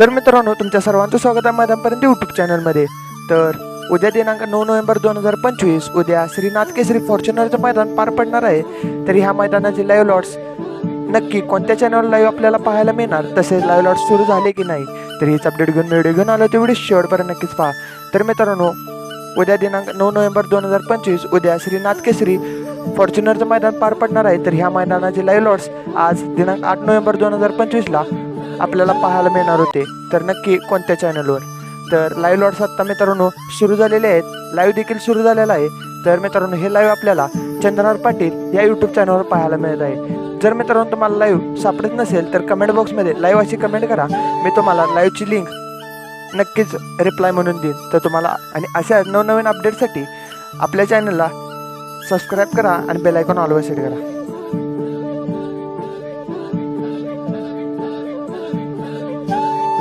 तर मित्रांनो तुमच्या सर्वांचं स्वागत आहे मैदानपर्यंत यूट्यूब चॅनलमध्ये तर उद्या दिनांक नऊ नोव्हेंबर दोन हजार पंचवीस उद्या श्रीनाथ केसरी फॉर्च्युनरचं मैदान पार पडणार आहे. तर ह्या मैदानाचे लाईव्ह लॉट्स नक्की कोणत्या चॅनल लाईव्ह आपल्याला पाहायला मिळणार तसेच लाईव्ह लॉट्स सुरू झाले की नाही तर हीच अपडेट घेऊन व्हिडिओ घेऊन आलो ते व्हिडिओ शेवटपर्यंत नक्कीच पहा. तर मित्रांनो उद्या दिनांक नऊ नोव्हेंबर दोन हजार पंचवीस उद्या श्रीनाथ केसरी फॉर्च्युनरचं मैदान पार पडणार आहे. तर ह्या मैदानाचे लाईव्ह लॉट्स आज दिनांक आठ नोव्हेंबर दोन हजार पंचवीसला आपल्याला पाहायला मिळणार होते. तर नक्की कोणत्या चॅनलवर तर लाईव्ह लॉट्स आत्ता मित्रांनो सुरू झालेले आहेत. लाईव्ह देखील सुरू झालेला आहे. तर मित्रांनो हे लाईव्ह आपल्याला चंद्रनाथ पाटील या यूट्यूब चॅनलवर पाहायला मिळत आहे. जर मित्रांनो तुम्हाला लाईव्ह सापडत नसेल तर कमेंट बॉक्समध्ये लाईव्ह अशी कमेंट करा. मी तुम्हाला लाईव्हची लिंक नक्कीच रिप्लाय म्हणून देईन. तर तुम्हाला आणि अशा नवनवीन अपडेटसाठी आपल्या चॅनलला सबस्क्राईब करा आणि बेलायकॉन ऑलवर सेट करा.